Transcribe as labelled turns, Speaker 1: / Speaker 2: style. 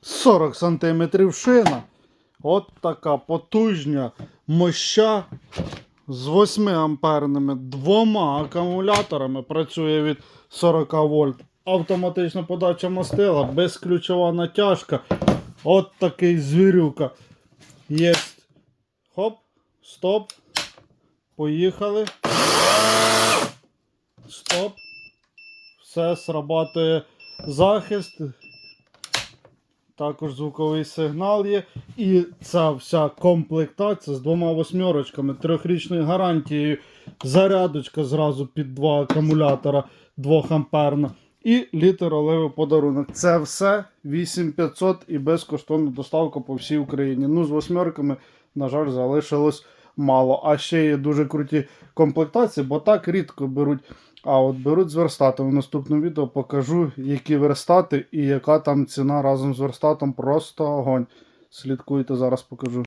Speaker 1: 40 см шина. От така потужня моща з 8 амперними двома акумуляторами. Працює від 40 вольт. Автоматична подача мастила, безключова натяжка. От такий звірюка. Є. Хоп, стоп. Поїхали. Стоп. Все срабатує захист. Також звуковий сигнал є. І ця вся комплектація з двома восьмерочками, трьохрічною гарантією. Зарядочка зразу під два акумулятора 2 амперна. І літр оливи подарунок. Це все 8500 і безкоштовна доставка по всій Україні. Ну, з восьмерками, на жаль, залишилось мало. А ще є дуже круті комплектації, бо так рідко беруть. А от беруть з верстатом. В наступному відео покажу, які верстати і яка там ціна разом з верстатом. Просто огонь. Слідкуйте, зараз покажу.